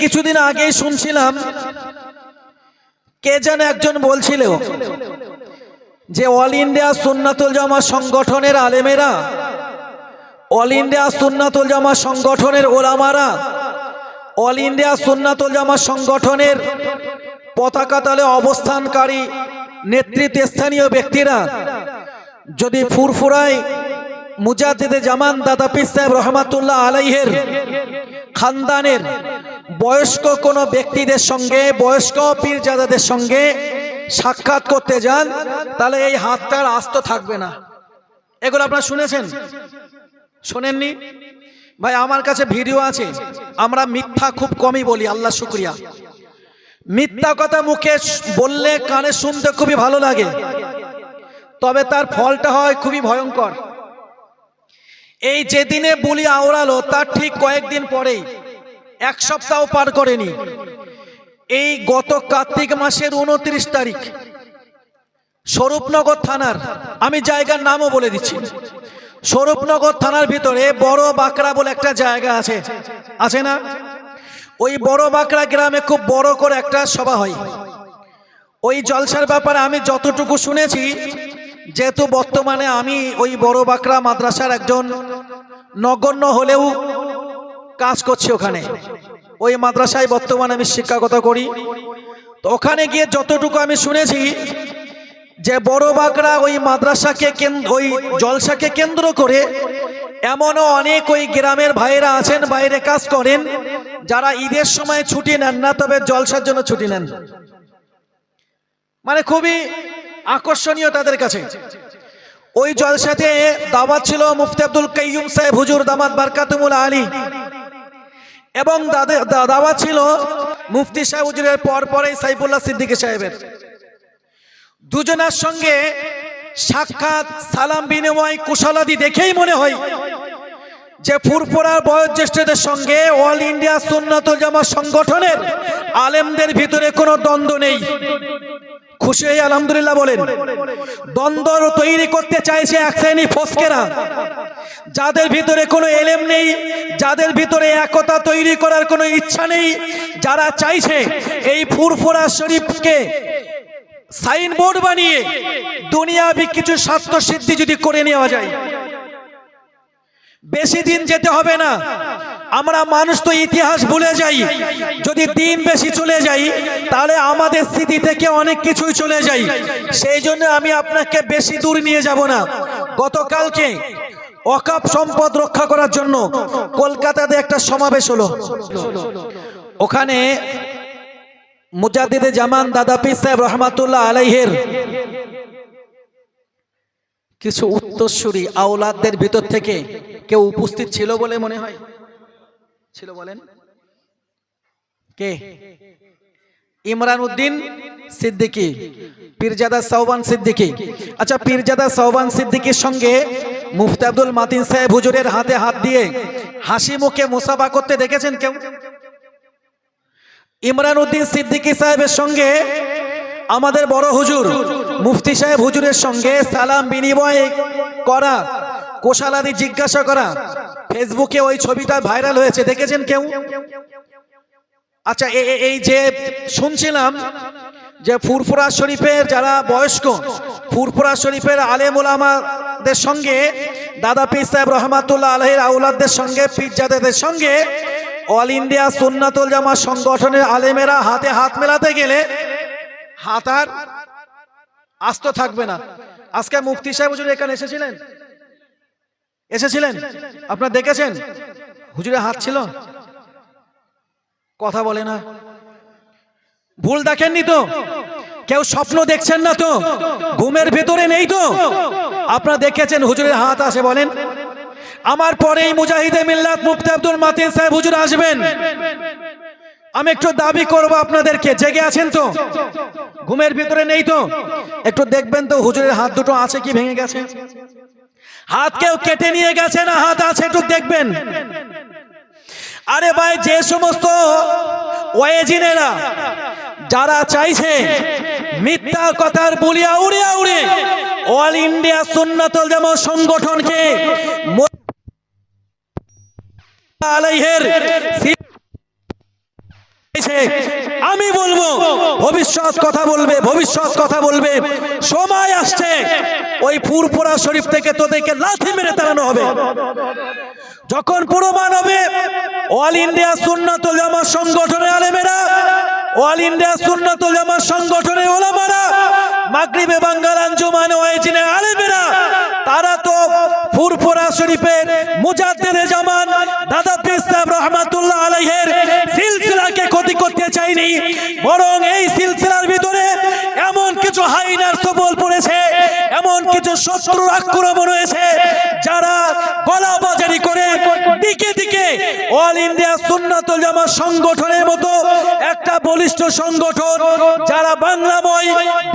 কিছুদিন আগেই শুনছিলাম, কে যেন একজন বলছিল যে অল ইন্ডিয়া সুন্নাতুল জামা সংগঠনের আলেমেরা অল ইন্ডিয়া সুন্নাতুল জামা সংগঠনের ওলামারা অল ইন্ডিয়া সুন্নাতুল জামা সংগঠনের পতাকা তলে অবস্থানকারী নেতৃত্ব স্থানীয় ব্যক্তিরা, যদি ফুরফুরায় মুজাদ্দিদে জামান দাদা পীর সাহেব রহমাতুল্লাহ আলাইহের খানদানের বয়স্ক কোনো ব্যক্তিদের সঙ্গে, বয়স্ক পীরজাদাদের সঙ্গে সাক্ষাৎ করতে যান, তাহলে এই হাতটার আস্ত থাকবে না। এগুলো আপনারা শুনেছেন? শোনেননি? ভাই, আমার কাছে ভিডিও আছে। আমরা মিথ্যা খুব কমই বলি, আল্লাহ শুক্রিয়া। মিথ্যা কথা মুখে বললে কানে শুনতে খুবই ভালো লাগে। তবে তার ফলটা হয় খুবই ভয়ঙ্কর। এই যেদিনে বুলি আওড়ালো, তার ঠিক কয়েকদিন পরেই, এক সপ্তাহ পার করেনি। এই গত কার্তিক মাসের উনত্রিশ তারিখ, স্বরূপনগর থানার, আমি জায়গার নামও বলে দিচ্ছি। স্বরূপনগর থানার ভিতরে বড় বাঁকড়া বলে একটা জায়গা আছে। আছে না? ওই বড় বাঁকড়া গ্রামে খুব বড় করে একটা সভা হয়। ওই জলসার ব্যাপারে আমি যতটুকু শুনেছি যেহেতু বর্তমানে আমি ওই বড় বাঁকড়া মাদ্রাসার একজন নগণ্য হলেও কাজ করছি ওখানে। ওই মাদ্রাসায় বর্তমানে আমি শিক্ষাগত করি। তো ওখানে গিয়ে যতটুকু আমি শুনেছি যে বড় বাঁকড়া ওই মাদ্রাসাকে ওই জলসাকে কেন্দ্র করে এমনও অনেক ওই গ্রামের ভাইয়েরা আছেন, বাইরে কাজ করেন, যারা ঈদের সময় ছুটি নেন না, তবে জলসার জন্য ছুটি নেন। মানে খুবই আকর্ষণীয় তাদের কাছে। ওই জলসাতে দাওয়াত ছিল মুফতি আব্দুল কাইয়ুম সাহেব, হুজুর দামাত বারকাতুমুল আলী। এবং দাওয়াত ছিল মুফতি সাহেব, হুজুরের পর পরেই সাইফুল্লাহ সিদ্দিকী সাহেবের। দুজনের সঙ্গে সাক্ষাৎ, সালাম বিনিময়, কুশলাদি দেখেই মনে হয় যে ফুরফুরার বয়োজ্যেষ্ঠদের সঙ্গে অল ইন্ডিয়া সুন্নাতুল জামা সংগঠনের আলেমদের ভিতরে কোনো দ্বন্দ্ব নেই। খুশি হয়ে আলহামদুলিল্লাহ বলেন। দ্বন্দ্ব তৈরি করতে চাইছে এক শ্রেণি ফসকেরা। যাদের ভিতরে কোনো এলেম নেই, যাদের ভিতরে একতা তৈরি করার কোনো ইচ্ছা নেই, যারা চাইছে এই ফুরফুরা শরীফকে সাইনবোর্ড বানিয়ে দুনিয়াবি কিছু স্বার্থ সিদ্ধি যদি করে নেওয়া যায়। বেশি দিন যেতে হবে না। আমরা মানুষ তো ইতিহাস ভুলে যাই। যদি দিন বেশি চলে যাই, তাহলে আমাদের স্মৃতি থেকে অনেক কিছুই চলে যাই। সেই জন্য আমি আপনাকে বেশি দূর নিয়ে যাব না। গতকালকে অকাপ সম্পদ রক্ষা করার জন্য কলকাতাতে একটা সমাবেশ হলো। ওখানে মুজাদ্দিদে জামান দাদা পীর সাহেব রহমাতুল্লাহ আলাইহের কিছু উত্তরসূরি আওলাদদের ভিতর থেকে কেউ উপস্থিত ছিল বলে মনে হয়? ছিল বলেন। কে? ইমরান উদ্দিন সিদ্দিকী। পীরজাদা সাহবান সিদ্দিকী। আচ্ছা পীরজাদা সাহবান সিদ্দিকীর সঙ্গে মুফতি আব্দুল মাতিন সাহেব হুজুরের হাতে হাত দিয়ে হাসি মুখে মুসাফা করতে দেখেছেন কেউ? ইমরান উদ্দিন সিদ্দিকী সাহেবের সঙ্গে আমাদের বড় হুজুর মুফতি সাহেব হুজুরের সঙ্গে সালাম বিনিময় করা কোশালাদি জিজ্ঞাসা করা, ফেসবুকে ওই ছবিটা ভাইরাল হয়েছে, দেখেছেন কেউ? আচ্ছা এই যে শুনছিলাম যে ফুরফুরা শরীফের যারা বয়স্ক, ফুরফুরা শরীফের আলেম ওলামাদের সঙ্গে, দাদা পীর সাহেব রহমাতুল্লাহ আলহের আউলাদদের সঙ্গে পীরজাদেদের সঙ্গে, অল ইন্ডিয়া সুন্নাতুল জামা সংগঠনের আলেমেরা হাতে হাত মেলাতে গেলে, হাত আর আস্ত থাকবে না। আজকে মুফতি সাহেব এখানে এসেছিলেন? এসেছিলেন? আপনারা দেখেছেন? হুজুরের হাত ছিল? কথা বলে না। ভুল দেখেননি তো? কেউ স্বপ্ন দেখছেন না তো? ঘুমের ভেতরে নেই তো? আপনারা দেখেছেন হুজুরের হাত আসে বলেন? আমার পরেই মুজাহিদে মিল্লাত মুফতি আব্দুল মাতিন সাহেব হুজুর আসবেন। আমি একটু দাবি করব আপনাদেরকে। জেগে আছেন তো? ঘুমের ভিতরে নেই তো? একটু দেখবেন তো হুজুরের হাত দুটো আছে কি ভেঙে গেছে? হাত কেউ কেটে নিয়ে গেছে না হাত আছে একটু দেখবেন। আরে ভাই, যে সমস্ত ওয়েজিনেরা, যারা চাইছে মিথ্যা কথার বলিয়া উড়িয়া উড়ে অল ইন্ডিয়া সুন্নাতল যেমন সংগঠনকে আলাইহের আমি বলব, ভবিষ্যৎ কথা বলবে, ভবিষ্যৎ কথা বলবে। সময় আসছে, ওই ফুরপুরা শরীফ থেকে তোদেরকে লাথি মেরে তাড়ানো হবে। যখন প্রমাণ হবে, অল ইন্ডিয়া সুন্নাতুল জামাত সংগঠনের আলেমেরা, অল ইন্ডিয়া সুন্নাতুল জামাত সংগঠনের ওলামারা, মাগরিবে বাঙ্গাল আঞ্জুমান ওয়াইজিনে আলেমেরা, তারা তো ফুরফুরা শরীফের মুজাদ্দেদে জামান, দাদা পীর সাহেব রহমাতুল্লাহ আলাইহির করতে চাইনি কিছু শত্রুর আক্রমণ হয়েছে যারা গলাবাজারি করে, দিকে দিকে অল ইন্ডিয়া সুন্নাতুল জামাত সংগঠনের মতো একটা বলিষ্ঠ সংগঠন, যারা বাংলাময়,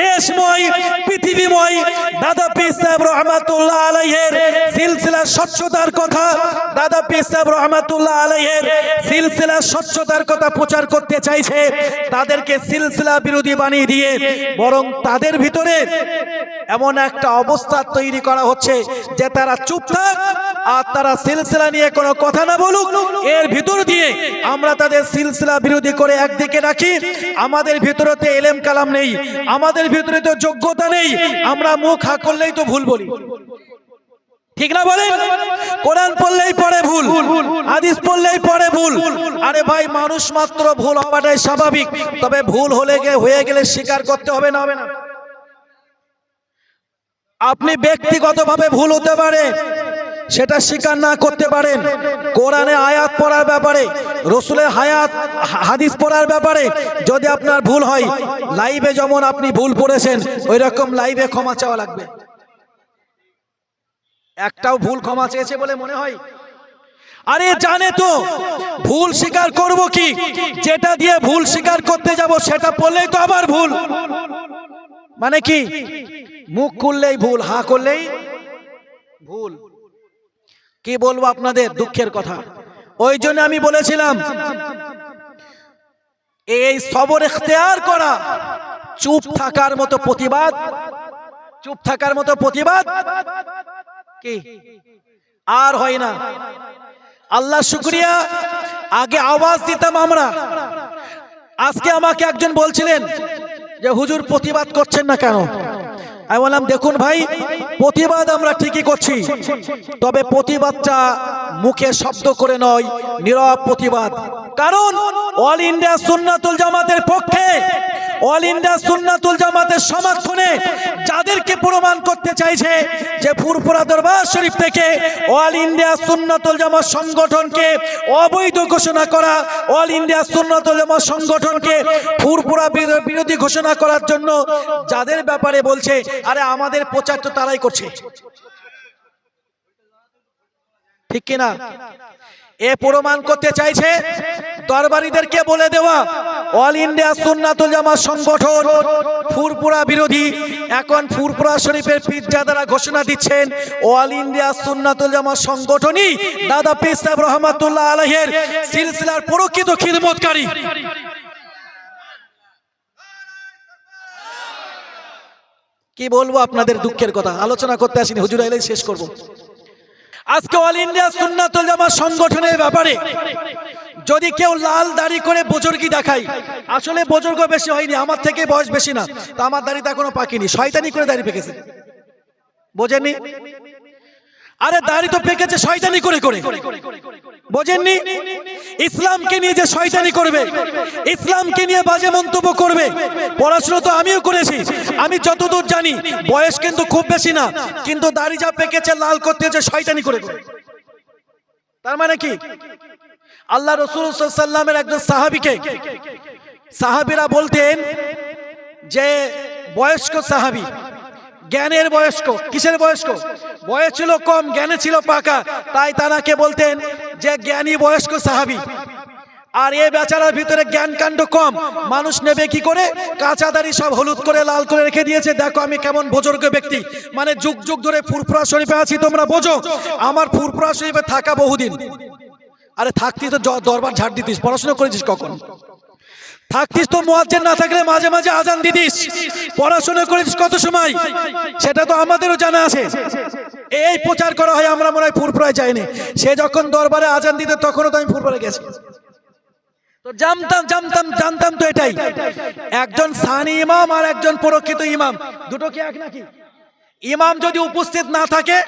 দেশময়, পৃথিবীময়, দাদা পীর সাহেব রহমাতুল্লাহ আলাইহের সিলসিলার স্বচ্ছতার কথা, দাদা পীর সাহেব রহমাতুল্লাহ আলাইহের সিলসিলার স্বচ্ছতার কথা প্রচার করতে চাইছে, তাদেরকে সিলসিলা বিরোধী বানিয়ে দিয়ে, বরং তাদের ভিতরে এমন একটা অবস্থা তৈরি করা হচ্ছে যে তারা চুপ থাক আর তারা সিলসিলা নিয়ে কোনো কথা না বলুক। এর ভিতর দিয়ে আমরা তাদের সিলসিলা বিরোধী করে একদিকে রাখি। আমাদের ভিতরেতে এলেম কালাম নেই, আমাদের ভিতরে তো যোগ্যতা নেই। আমরা মুখ হা করলেই তো ভুল বলি। ঠিক না বলেন? কোরআন পড়লেই পড়ে ভুল, হাদিস পড়লেই পড়ে ভুল। আরে ভাই, মানুষ মাত্র ভুল হওয়াটাই স্বাভাবিক। তবে ভুল হলে গে হয়ে গেলে স্বীকার করতে হবে না হবে না। আপনি ব্যক্তিগতভাবে ভুল হতে পারে, সেটা স্বীকার না করতে পারেন। কোরআনে আয়াত পড়ার ব্যাপারে রসুলের হায়াত, হাদিস পড়ার ব্যাপারে যদি আপনার ভুল হয়, লাইভে যেমন আপনি ভুল পড়েছেন ওই রকম লাইভে ক্ষমা চাওয়া লাগবে। একটাও ভুল ক্ষমা চেয়েছে বলে মনে হয়? আরে জানে তো, ভুল স্বীকার করব কি? যেটা দিয়ে ভুল স্বীকার করতে যাব, সেটা পড়লেই তো আবার ভুল। মানে কি? মুখ খুললেই ভুল, হা করলেই ভুল। কি বলব আপনাদের দুঃখের কথা? ওই জন্য আমি বলেছিলাম, এই সবর এখতেয়ার করা, চুপ থাকার মতো প্রতিবাদ, চুপ থাকার মতো প্রতিবাদ কি? আর হয় না। আল্লাহ শুক্রিয়া, আগে আওয়াজ দিতাম আমরা। আজকে আমাকে একজন বলছিলেন যে, হুজুর প্রতিবাদ করছেন না কেন? আমি বললাম, দেখুন ভাই, প্রতিবাদ আমরা ঠিকই করছি। তবে প্রতিবাদটা মুখে শব্দ করে নয়, নীরব প্রতিবাদ। কারণ অল ইন্ডিয়া সুন্নাতুল জামাতের পক্ষে অল ইন্ডিয়া সুন্নাতুল জামাতের সমর্থনে যাদেরকে প্রমাণ করতে চাইছে যে ফুরপুরা দরবার শরীফ থেকে অল ইন্ডিয়া সুন্নাতুল জামাত সংগঠনকে অবৈধ ঘোষণা করা অল ইন্ডিয়া সুন্নাতুল জামাত সংগঠনকে ফুরপুরা বিরো- বিরোধী ঘোষণা করার জন্য যাদের ব্যাপারে বলছে, আরে আমাদের প্রচার তো তারাই করছে। ঠিক কিনা? এ প্রমাণ করতে চাইছে দরবারিদেরকে বলে দেওয়া অল ইন্ডিয়া সুন্নাতুল জামাত সংগঠন ফুরপুরা বিরোধী, এখন ফুরপুরা শরীফের পীরজাদারা ঘোষণা দিচ্ছেন অল ইন্ডিয়া সুন্নাতুল জামাত সংগঠনই দাদা পীর সাহেব রহমাতুল্লাহ আলহের সিলসিলার প্রকৃত খিদমতকারী। কি বলব আপনাদের দুঃখের কথা? আলোচনা করতে আসিনি, হুজুর এলেই শেষ করব। আজকে অল ইন্ডিয়া সুন্নাতুল জামাত সংগঠনের ব্যাপারে যদি কেউ লাল দাড়ি করে বুজুর্গি দেখায়, আসলে বুজুর্গ বেশি হয়নি, আমার থেকে বয়স বেশি না, তা আমার দাড়িতে এখনও পাকিনি, শয়তানি করে দাড়ি পেকেছে। বোঝেননি? আরে দাড়ি তো পেকেছে শয়তানি করে করে। বোঝেননি? ইসলামকে নিয়ে যে শয়তানি করবে, ইসলামকে নিয়ে বাজে মন্তব্য করবে, পড়াশোনা তো আমিও করেছি, আমি যতদূর জানি, বয়স কিন্তু খুব বেশি না, কিন্তু দাড়ি যা পেকেছে, লাল করতে যে শয়তানি করে। তার মানে কি? আল্লাহ রসুল সাল্লামের একজন সাহাবিকে সাহাবিরা বলতেন যে বয়স্ক সাহাবি, জ্ঞানের বয়স্ক, কিসের বয়স্ক? বয়স ছিল কম, জ্ঞানে ছিল পাকা, তাই তারাকে বলতেন যে জ্ঞানী বয়স্ক সাহাবি। আর এ বেচারার ভিতরে জ্ঞান কাণ্ড কম, মানুষ নেবে কি করে? কাঁচা দাড়ি সব হলুদ করে, লাল করে রেখে দিয়েছে। দেখো আমি কেমন বুজুর্গ ব্যক্তি। মানে যুগ যুগ ধরে ফুরফুরা শরীফে আছি, তোমরা বোঝো, আমার ফুরফুরা শরীফে থাকা বহুদিন। আরে থাকতিস তো দরবার ঝাড় দিতিস, পড়াশোনা করেছিস কখন? থাকতিস তো মোয়াজ্জেন না থাকলে মাঝে মাঝে আজান দিতিস, পড়াশোনা করেছিস কত সময়? সেটা তো আমাদেরও জানা আছে। এই প্রচার করা হয়, আমরা মনে হয় ফুরফুরায় যাইনি। সে যখন দরবারে আজান দিতে, তখনও তো আমি ফুরফুরে গেছি। জানতাম জানতাম জানতাম তো এটাই। একজন সানি ইমাম আর একজন প্রকৃত ইমাম। দুটো কি এক নাকি? ইমাম যদি উপস্থিত না থাকে,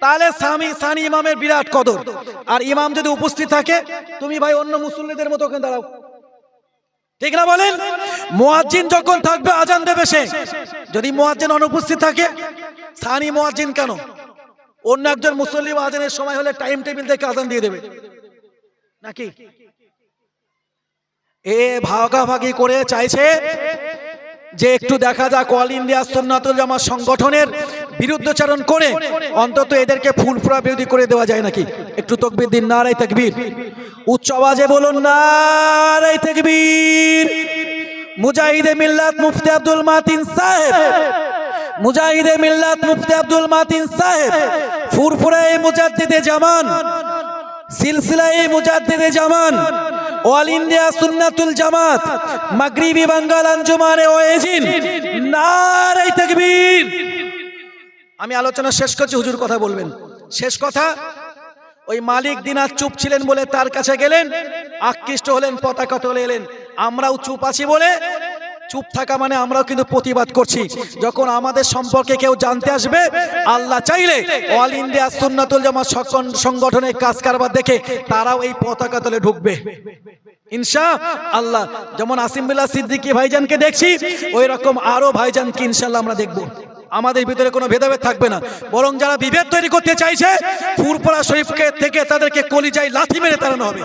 তাহলে স্বামী, সানি ইমামের বিরাট কদর। আর ইমাম যদি উপস্থিত থাকে, তুমি ভাই অন্য মুসল্লিদের মতো ওখানে দাঁড়াও। ঠিক না বলেন? মুয়াজ্জিন যখন থাকবে, আজান দেবে সে। যদি মুয়াজ্জিন অনুপস্থিত থাকে, সানি মুয়াজ্জিন কেন? অন্য একজন মুসল্লি আজানের সময় হলে টাইম টেবিল দেখে আজান দিয়ে দেবে। নাকি? এ ভাগাভাগি করে চাইছে যে একটু দেখা যাক অল ইন্ডিয়া সুন্নাতুল জামাত সংগঠনের বিরুদ্ধচারণ করে অন্তত এদেরকে ফুলফুরা বিরোধী করে দেওয়া যায় নাকি? একটু তকবির দিন নারাই তকবীর। উচ্চ আওয়াজে বলুন নারাই তকবীর। মুজাহিদে মিল্লাত মুফতি আব্দুল মাতিন সাহেব। মুজাহিদে মিল্লাত মুফতি আব্দুল মাতিন সাহেব। ফুরফুরা এ মুজাদ্দিদে জামান। সিলসিলায়ে মুজাদ্দিদে জামান। অল ইন্ডিয়া সুন্নাতুল জামাত মাগরিবি বাঙ্গাল আঞ্জুমানে ওয়েজিন নারাই তাকবীর আমি আলোচনা শেষ করছি, হুজুর কথা বলবেন। শেষ কথা, ওই মালিক দিনার চুপ ছিলেন বলে তার কাছে গেলেন, আকৃষ্ট হলেন, পতাকা তুলে এলেন। আমরাও চুপ আছি বলে চুপ থাকা মানে আমরাও কিন্তু প্রতিবাদ করছি। যখন আমাদের সম্পর্কে কেউ জানতে আসবে, আল্লাহ চাইলে অল ইন্ডিয়া সুন্নাতুল সকন- সংগঠনের কাজ কারবার দেখে তারাও এই পতাকা তলে ঢুকবে। ইনশা আল্লাহ, যেমন আসিম বিল্লাহ সিদ্দিকী ভাইজানকে দেখছি ওই রকম আরও ভাইজানকে ইনশাল্লাহ আমরা দেখব। আমাদের ভিতরে কোনো ভেদাভেদ থাকবে না। বরং যারা বিভেদ তৈরি করতে চাইছে ফুরপুরা শরীফকে থেকে তাদেরকে কলিজায় লাথি মেরে তাড়ানো হবে।